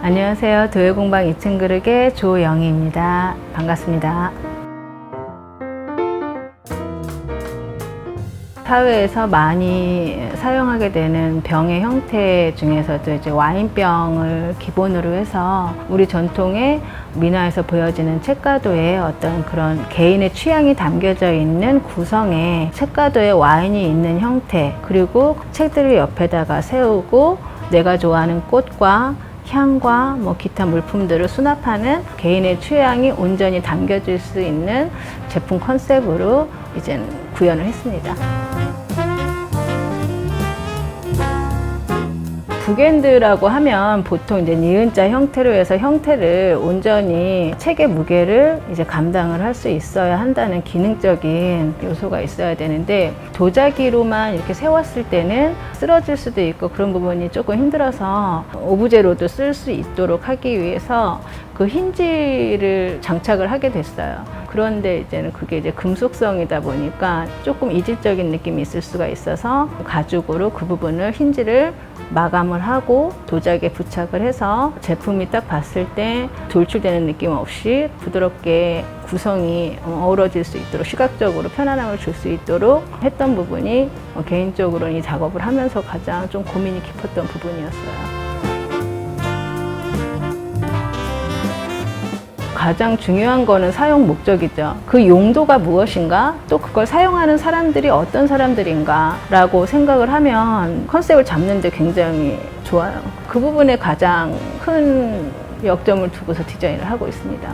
안녕하세요. 도예공방 2층 그릇의 조영희입니다. 반갑습니다. 사회에서 많이 사용하게 되는 병의 형태 중에서도 이제 와인병을 기본으로 해서 우리 전통의 민화에서 보여지는 책가도의 어떤 그런 개인의 취향이 담겨져 있는 구성의 책가도에 와인이 있는 형태 그리고 책들을 옆에다가 세우고 내가 좋아하는 꽃과 향과 뭐 기타 물품들을 수납하는 개인의 취향이 온전히 담겨질 수 있는 제품 컨셉으로 이제 구현을 했습니다. 북엔드라고 하면 보통 이제 니은자 형태로 해서 형태를 온전히 책의 무게를 이제 감당을 할 수 있어야 한다는 기능적인 요소가 있어야 되는데 도자기로만 이렇게 세웠을 때는 쓰러질 수도 있고 그런 부분이 조금 힘들어서 오브제로도 쓸 수 있도록 하기 위해서 그 힌지를 장착을 하게 됐어요. 그런데 이제는 그게 이제 금속성이다 보니까 조금 이질적인 느낌이 있을 수가 있어서 가죽으로 그 부분을 힌지를 마감을 하고 도자기에 부착을 해서 제품이 딱 봤을 때 돌출되는 느낌 없이 부드럽게 구성이 어우러질 수 있도록 시각적으로 편안함을 줄 수 있도록 했던 부분이 어, 개인적으로는 이 작업을 하면서 가장 좀 고민이 깊었던 부분이었어요. 가장 중요한 거는 사용 목적이죠. 그 용도가 무엇인가? 또 그걸 사용하는 사람들이 어떤 사람들인가라고 생각을 하면 컨셉을 잡는데 굉장히 좋아요. 그 부분에 가장 큰 역점을 두고서 디자인을 하고 있습니다.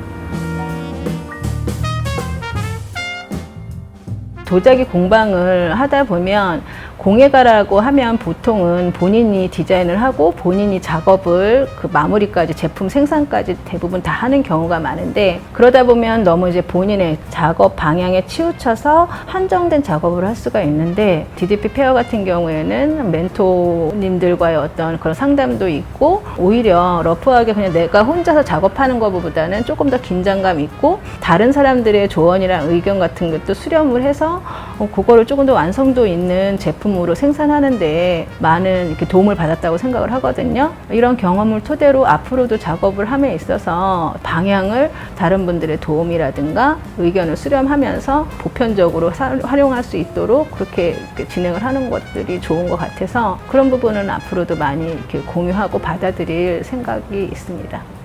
도자기 공방을 하다 보면 공예가라고 하면 보통은 본인이 디자인을 하고 본인이 작업을 그 마무리까지 제품 생산까지 대부분 다 하는 경우가 많은데 그러다 보면 너무 이제 본인의 작업 방향에 치우쳐서 한정된 작업을 할 수가 있는데 DDP 페어 같은 경우에는 멘토님들과의 어떤 그런 상담도 있고 오히려 러프하게 그냥 내가 혼자서 작업하는 것보다는 조금 더 긴장감 있고 다른 사람들의 조언이랑 의견 같은 것도 수렴을 해서 어, 그거를 조금 더 완성도 있는 제품 으로 생산하는데 많은 이렇게 도움을 받았다고 생각을 하거든요. 이런 경험을 토대로 앞으로도 작업을 함에 있어서 방향을 다른 분들의 도움이라든가 의견을 수렴하면서 보편적으로 사- 활용할 수 있도록 그렇게 진행을 하는 것들이 좋은 것 같아서 그런 부분은 앞으로도 많이 이렇게 공유하고 받아들일 생각이 있습니다.